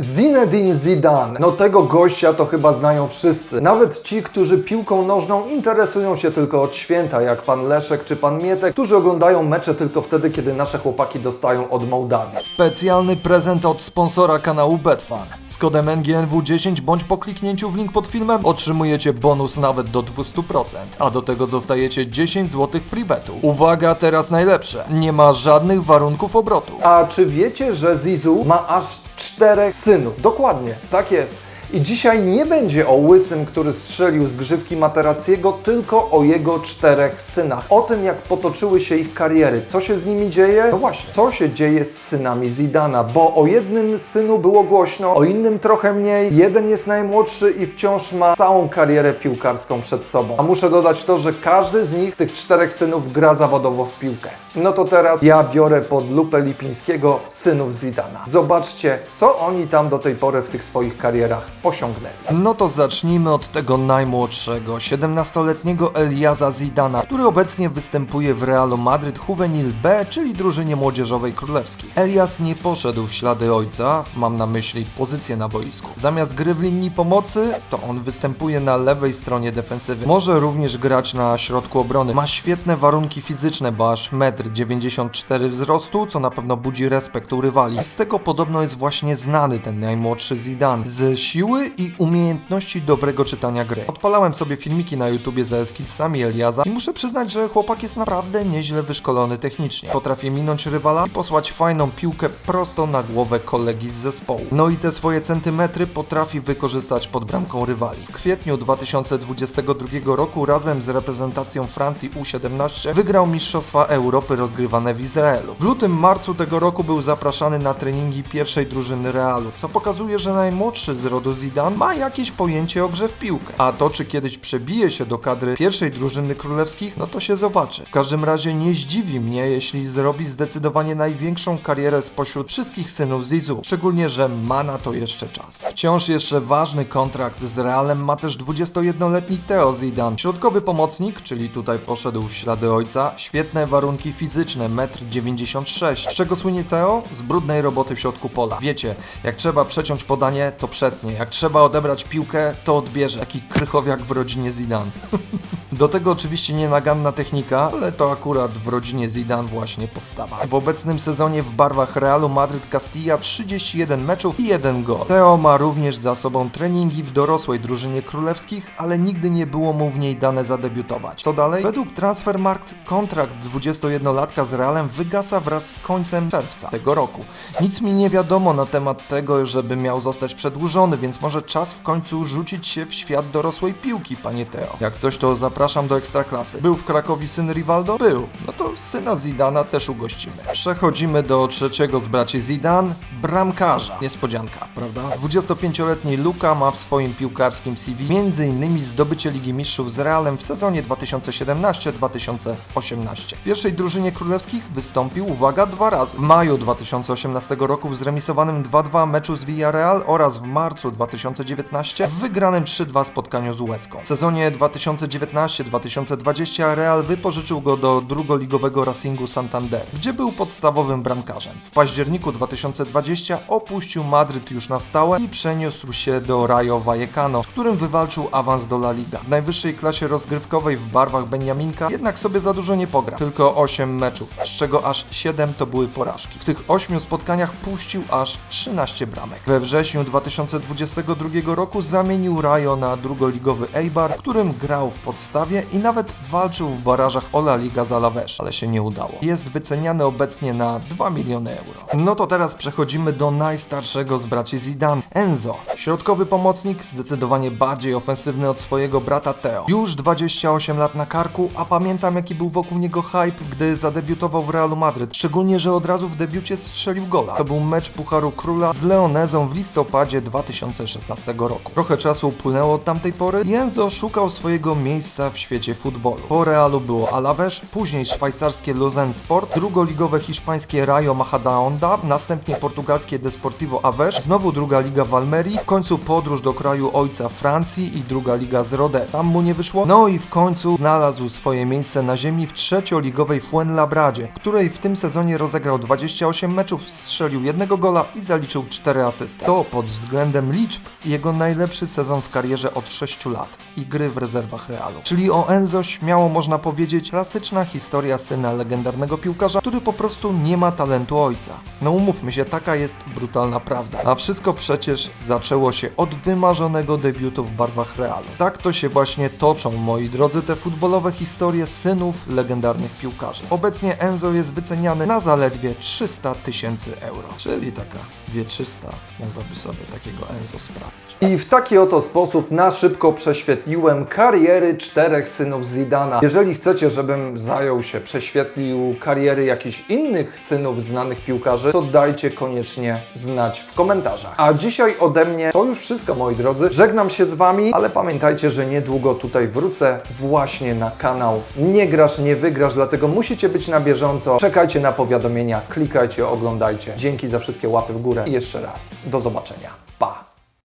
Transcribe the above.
Zinedine Zidane. No tego gościa to chyba znają wszyscy. Nawet ci, którzy piłką nożną interesują się tylko od święta, jak pan Leszek czy pan Mietek, którzy oglądają mecze tylko wtedy, kiedy nasze chłopaki dostają od Mołdawii. Specjalny prezent od sponsora kanału Betfan. Z kodem NGNW10 bądź po kliknięciu w link pod filmem otrzymujecie bonus nawet do 200%, a do tego dostajecie 10 zł free betu. Uwaga, teraz najlepsze. Nie ma żadnych warunków obrotu. A czy wiecie, że Zizu ma aż czterech synów? Dokładnie, tak jest. I dzisiaj nie będzie o łysym, który strzelił z grzywki Materaciego, tylko o jego czterech synach. O tym, jak potoczyły się ich kariery, co się z nimi dzieje. No właśnie, co się dzieje z synami Zidana, bo o jednym synu było głośno, o innym trochę mniej. Jeden jest najmłodszy i wciąż ma całą karierę piłkarską przed sobą. A muszę dodać to, że każdy z nich, tych czterech synów, gra zawodowo w piłkę. No to teraz ja biorę pod lupę Lipińskiego synów Zidana. Zobaczcie, co oni tam do tej pory w tych swoich karierach osiągnęli. No to zacznijmy od tego najmłodszego, 17-letniego Eliaza Zidana, który obecnie występuje w Realu Madryt Juvenil B, czyli drużynie młodzieżowej królewskich. Elias nie poszedł w ślady ojca, mam na myśli pozycję na boisku. Zamiast gry w linii pomocy, to on występuje na lewej stronie defensywy. Może również grać na środku obrony. Ma świetne warunki fizyczne, bo aż 1,94 m wzrostu, co na pewno budzi respekt u rywali. Z tego podobno jest właśnie znany ten najmłodszy Zidane. Z siły i umiejętności dobrego czytania gry. Odpalałem sobie filmiki na YouTubie ze skillsami Eliaza i muszę przyznać, że chłopak jest naprawdę nieźle wyszkolony technicznie. Potrafi minąć rywala i posłać fajną piłkę prosto na głowę kolegi z zespołu. No i te swoje centymetry potrafi wykorzystać pod bramką rywali. W kwietniu 2022 roku razem z reprezentacją Francji U17 wygrał Mistrzostwa Europy rozgrywane w Izraelu. W lutym, marcu tego roku był zapraszany na treningi pierwszej drużyny Realu, co pokazuje, że najmłodszy z rodu Zidane ma jakieś pojęcie o grze w piłkę. A to, czy kiedyś przebije się do kadry pierwszej drużyny królewskich, no to się zobaczy. W każdym razie nie zdziwi mnie, jeśli zrobi zdecydowanie największą karierę spośród wszystkich synów Zizu, szczególnie, że ma na to jeszcze czas. Wciąż jeszcze ważny kontrakt z Realem ma też 21-letni Theo Zidane. Środkowy pomocnik, czyli tutaj poszedł w ślady ojca, świetne warunki fizyczne, 1,96 m. Z czego słynie Theo? Z brudnej roboty w środku pola. Wiecie, jak trzeba przeciąć podanie, to przetnie. Jak trzeba odebrać piłkę, to odbierze. Taki krychowiak w rodzinie Zidane. Do tego oczywiście nienaganna technika, ale to akurat w rodzinie Zidane właśnie podstawa. W obecnym sezonie w barwach Realu Madryt Castilla 31 meczów i 1 gol. Theo ma również za sobą treningi w dorosłej drużynie królewskich, ale nigdy nie było mu w niej dane zadebiutować. Co dalej? Według Transfermarkt kontrakt 21-latka z Realem wygasa wraz z końcem czerwca tego roku. Nic mi nie wiadomo na temat tego, żeby miał zostać przedłużony, więc może czas w końcu rzucić się w świat dorosłej piłki, panie Theo. Jak coś to zapraszam do Ekstraklasy. Był w Krakowi syn Rivaldo? Był. No to syna Zidana też ugościmy. Przechodzimy do trzeciego z braci Zidane, bramkarza. Niespodzianka, prawda? 25-letni Luka ma w swoim piłkarskim CV m.in. zdobycie Ligi Mistrzów z Realem w sezonie 2017-2018. W pierwszej drużynie królewskich wystąpił, uwaga, dwa razy. W maju 2018 roku w zremisowanym 2-2 meczu z Villarreal oraz w marcu 2019 w wygranym 3-2 spotkaniu z Łezką. W sezonie 2019-2020 Real wypożyczył go do drugoligowego Racingu Santander, gdzie był podstawowym bramkarzem. W październiku 2020 opuścił Madryt już na stałe i przeniósł się do Rayo Vallecano, w którym wywalczył awans do La Liga. W najwyższej klasie rozgrywkowej w barwach Beniaminka jednak sobie za dużo nie pogra. Tylko 8 meczów, z czego aż 7 to były porażki. W tych 8 spotkaniach puścił aż 13 bramek. We wrześniu 2022 roku zamienił Rayo na drugoligowy Eibar, którym grał w podstawie i nawet walczył w barażach o La Liga za Lawesz, ale się nie udało. Jest wyceniany obecnie na 2 miliony euro. No to teraz przechodzimy do najstarszego z braci Zidane, Enzo. Środkowy pomocnik, zdecydowanie bardziej ofensywny od swojego brata Theo. Już 28 lat na karku, a pamiętam jaki był wokół niego hype, gdy zadebiutował w Realu Madryt. Szczególnie, że od razu w debiucie strzelił gola. To był mecz Pucharu Króla z Leonezą w listopadzie 2016 roku. Trochę czasu upłynęło od tamtej pory i Enzo szukał swojego miejsca w świecie futbolu. Po Realu było Alaves, później szwajcarskie Lausanne Sport, drugoligowe hiszpańskie Rayo Majadahonda, następnie portugalskie Desportivo Aves, znowu druga liga w Almerii, w końcu podróż do kraju ojca Francji i druga liga z Rodez. Tam mu nie wyszło? No i w końcu znalazł swoje miejsce na ziemi w trzecioligowej Fuente Fuenlabradzie, w której w tym sezonie rozegrał 28 meczów, strzelił jednego gola i zaliczył 4 asysty. To pod względem liczb jego najlepszy sezon w karierze od 6 lat i gry w rezerwach Realu. Czyli o Enzo śmiało można powiedzieć klasyczna historia syna legendarnego piłkarza, który po prostu nie ma talentu ojca. No umówmy się, taka jest brutalna prawda. A wszystko przecież zaczęło się od wymarzonego debiutu w barwach Realu. Tak to się właśnie toczą, moi drodzy, te futbolowe historie synów legendarnych piłkarzy. Obecnie Enzo jest wyceniany na zaledwie 300 tysięcy euro. Czyli taka wieczysta mogłaby sobie takiego Enzo sprawić. I w taki oto sposób na szybko prześwietliłem kariery czterech synów Zidana. Jeżeli chcecie, żebym zajął się, prześwietlił kariery jakichś innych synów znanych piłkarzy, to dajcie koniecznie znać w komentarzach. A dzisiaj ode mnie to już wszystko, moi drodzy. Żegnam się z Wami, ale pamiętajcie, że niedługo tutaj wrócę właśnie na kanał Nie grasz, nie wygrasz, dlatego musicie być na bieżąco. Czekajcie na powiadomienia, klikajcie, oglądajcie. Dzięki za wszystkie łapy w górę i jeszcze raz do zobaczenia.